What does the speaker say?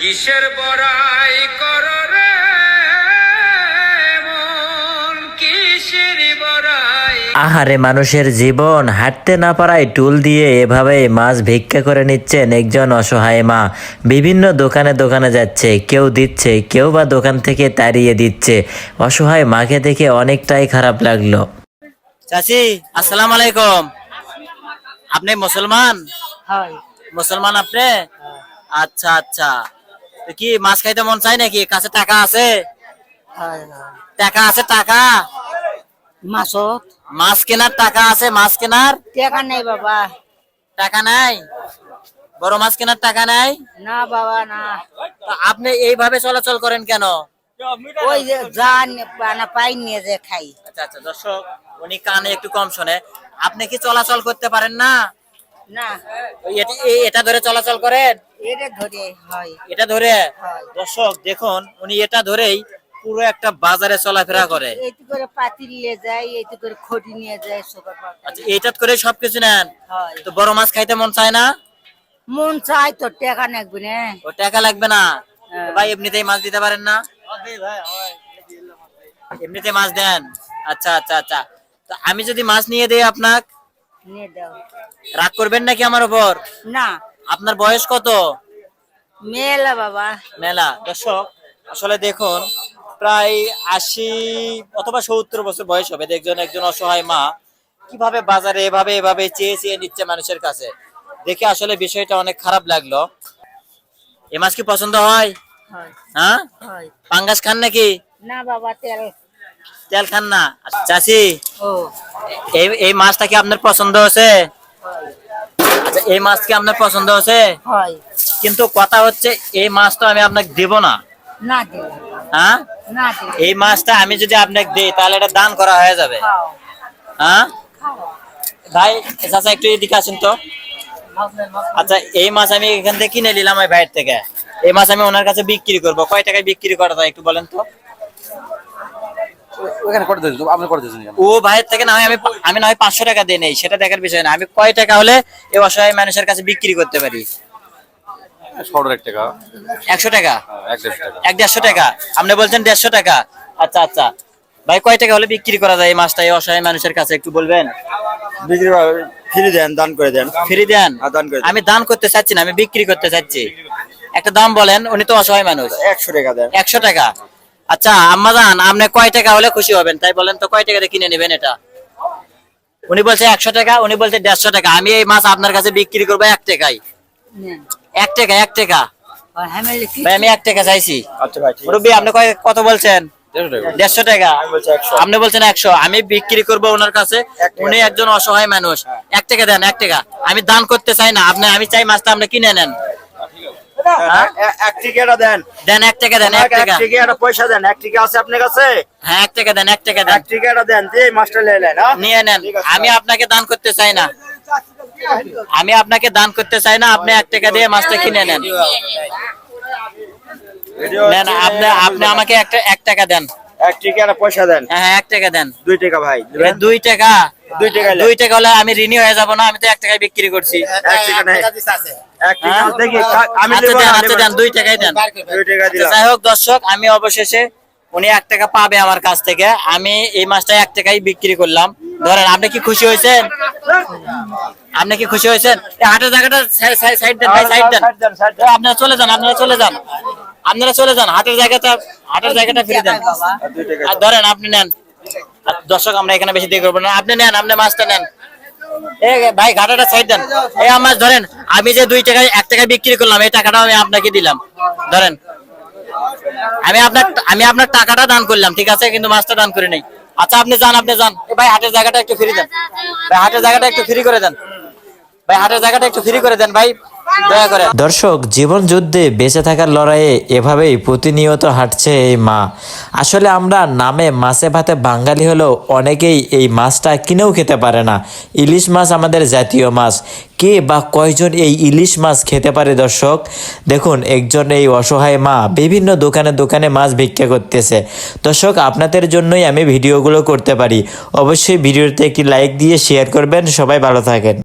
কিসের বড়াই কর রে মন? কিসের বড়াই? আহারে মানুষের জীবন হাঁটতে না পারায় টুল দিয়ে এভাবে মাছ ভিক্ষা করে নিচ্ছেন একজন অসহায় মা। বিভিন্ন দোকানে দোকানে যাচ্ছে কেউ দিচ্ছে কেউ বা দোকান থেকে তাড়িয়ে দিচ্ছে। অসহায় মাকে দেখে অনেকটাই খারাপ লাগল। চাচি আসসালাম আলাইকুম। আপনি মুসলমান? মুসলমান আপনি? আচ্ছা আচ্ছা। তো কি মাছ খাইতে মন চাই নাকি? কাছে টাকা আছে? টাকা আছে টাকা? মাছত। মাছ কেনার টাকা আছে মাছ কেনার? টাকা নাই বাবা। টাকা নাই? বড় মাছ কেনার টাকা নাই? না বাবা না। তো আপনি এইভাবে চলাচল করেন কেন? ওই যে যা নে- না পাই নিয়ে যে খাই। আচ্ছা আচ্ছা দর্শক উনি কানে একটু কম শোনে। আপনি কি চলাচল করতে পারেন না? না। এটা- এটা ধরে চলাচল করেন? এটা ধরে হয়। এটা ধরে? দর্শক দেখুন উনি এটা ধরেই পুরো একটা বাজারে চলাফেরা করে। এইটু করে পাতিল নিয়ে যায় এইটু করে খড়ি নিয়ে যায় সকাল আচ্ছা এইটাত করে সবকিছু নেন? তো বড় মাছ খাইতে মন চায় না? মন চাই তো টাকা নেকবে না। ও টাকা লাগবে না? হ্যাঁ। ভাই এমনিতেই মাছ দিতে পারেন না? এমনিতে মাছ দেন? আচ্ছা আচ্ছা আচ্ছা। তো আমি যদি মাছ নিয়ে দেই আপনাক? নিয়ে দাও। রাগ করবেন নাকি আমার উপর? না। আপনার বয়স কত? মেলা বাবা। মেলা। দর্শক আসলে দেখুন প্রায় আশি অথবা সত্তর বছর বয়স হবে দেখছেন একজন অসহায় মা কীভাবে বাজারে এভাবে এভাবে চেয়ে চেয়ে নিচ্ছে মানুষের কাছে। দেখে আসলে বিষয়টা অনেক খারাপ লাগল। এ মাছ কি পছন্দ হয়? হয়। হ্যাঁ? পাঙ্গাস খান নাকি? না বাবা তেল। তেল খান না। চাষি এই এই মাছটা কি আপনার পছন্দ হয়েছে? আচ্ছা এই মাছ কি আপনার পছন্দ হয়েছে? হয়। কিন্তু কথা হচ্ছে এই মাছ তো আমি আপনাকে দেব না। হ্যাঁ? না এই মাছটা আমি যদি আপনাকে দিই তাহলে এটা দান করা হয়ে যাবে। হ্যাঁ? ভাই চাচা একটু এদিকে আসুন তো। আচ্ছা এই মাছ আমি এখান থেকে কিনে নিলাম ওই ভাইয়ের থেকে। এই মাছ আমি ওনার কাছে বিক্রি করব। কয় টাকায় বিক্রি করা যায় একটু বলেন তো। ওখানে করে আপনি করে ও ভাইয়ের থেকে না হয় আমি আমি না হয় পাঁচশো টাকা দিয়ে নেই সেটা দেখার বিষয় না। আমি কয় টাকা হলে এই অসহায় মানুষের কাছে বিক্রি করতে পারি? টাকা। একশো টাকা? হ্যাঁ, এক দেড়শো টাকা। এক দেড়শো টাকা? আপনি বলছেন দেড়শো টাকা। আচ্ছা আচ্ছা। ভাই কয় টাকা হলে বিক্রি করা যায় এই মাছটা? এই অসহায় মানুষের কাছে একটু বলবেন। বিক্রি ফ্রি দেন দান করে দেন। ফ্রি দেন? হ্যাঁ, দান করে দেন। আমি দান করতে চাচ্ছি না আমি বিক্রি করতে চাচ্ছি। একটা দাম বলেন উনি তো অসহায় মানুষ। একশো টাকা দেন। একশো টাকা। আচ্ছা আম্মা জান আপনি কয় টাকা হলে খুশি হবেন? তাই বলেন তো কয় টাকা দিয়ে কিনে নেবেন এটা? উনি বলছে একশো টাকা উনি বলছে দেড়শো টাকা। আমি এই মাছ আপনার কাছে বিক্রি করব এক টাকায়। নেন। এক টাকা এক টাকা। ভাই আমি এক টাকা চাইছি। আচ্ছা ভাই ঠিক আছে। মুরব্বী আপনি কত বলছেন? দেড়শো টাকা। আপনি বলছেন একশো। আমি বিক্রি করব ওনার কাছে। উনি একজন অসহায় মানুষ। এক টাকা দেন এক টাকা। আমি দান করতে চাই না। আপনি আমি চাই মাছটা আপনি কিনে নেন। হ্যাঁ, দেন। দেন এক টাকা দেন এক টাকা। টিকিটা পয়সা দেন। এক টিকা আছে আপনার কাছে? হ্যাঁ এক টাকা দেন এক টাকা দেন। এক টিকিটা দেন। দিয়ে মাছটা নিয়ে নেন হ্যাঁ? আমি আপনাকে দান করতে চাই না। আমি আপনাকে দান করতে চাই না আপনি এক টাকা দিয়ে মাছটা কিনে নেন। নেন আপনি আপনি আমাকে একটা এক টাকা দেন। এক টিকিটা পয়সা দেন। হ্যাঁ হ্যাঁ, এক টাকা দেন। দুই টাকা ভাই দুই টাকা। দুই টাকা দুই টাকা হলে আমি ঋণী হয়ে যাব না আমি তো এক টাকায় বিক্রি করছি। এক টিকা নেই। যাই হোক দর্শক আমি অবশেষে উনি এক টাকা পাবে আমার কাছ থেকে। আমি এই মাছটা এক টাকায় বিক্রি করলাম। ধরেন আপনি কি খুশি হয়েছেন? আপনি কি খুশি হয়েছেন? হাটের জায়গাটা সাইড দেন ভাই সাইড দেন। Side দেন, side দেন। এ, আপনারা চলে যান আপনারা চলে যান। আপনারা চলে যান হাটের জায়গাটা হাটের জায়গাটা ফিরে দেন। আর ধরেন আপনি নেন। দর্শক আমরা এখানে বেশি দিয়ে করব না। আপনি নেন আপনি মাছটা নেন। ভাই ঘাটাটা সাইড দেন। এই আমার ধরেন আমি যে দুই টাকায় এক টাকায় বিক্রি করলাম এই টাকাটা আমি আপনাকে দিলাম। ধরেন। আমি আপনার আমি আপনার টাকাটা দান করলাম ঠিক আছে? কিন্তু মাছটা দান করে নেই আচ্ছা আপনি যান আপনি যান। ভাই হাটের জায়গাটা একটু ফ্রি দেন। ভাই হাটের জায়গাটা একটু ফ্রি করে দেন। ভাই জায়গাটা একটু ফ্রি করে দেন ভাই দর্শক জীবন যুদ্ধে বেঁচে থাকার লড়াইয়ে এভাবেই প্রতিনিয়ত হাঁটছে এই মা। আসলে আমরা নামে মাছে ভাতে বাঙালি হলেও অনেকেই এই মাছটা কিনেও খেতে পারে না। ইলিশ মাছ আমাদের জাতীয় মাছ। কে বা কয়জন এই ইলিশ মাছ খেতে পারে দর্শক? দেখুন, একজন এই অসহায় মা বিভিন্ন দোকানে দোকানে মাছ ভিক্ষা করতেছে। দর্শক, আপনাদের জন্যই আমি ভিডিওগুলো করতে পারি। অবশ্যই ভিডিওতে একটি লাইক দিয়ে শেয়ার করবেন। সবাই ভালো থাকেন।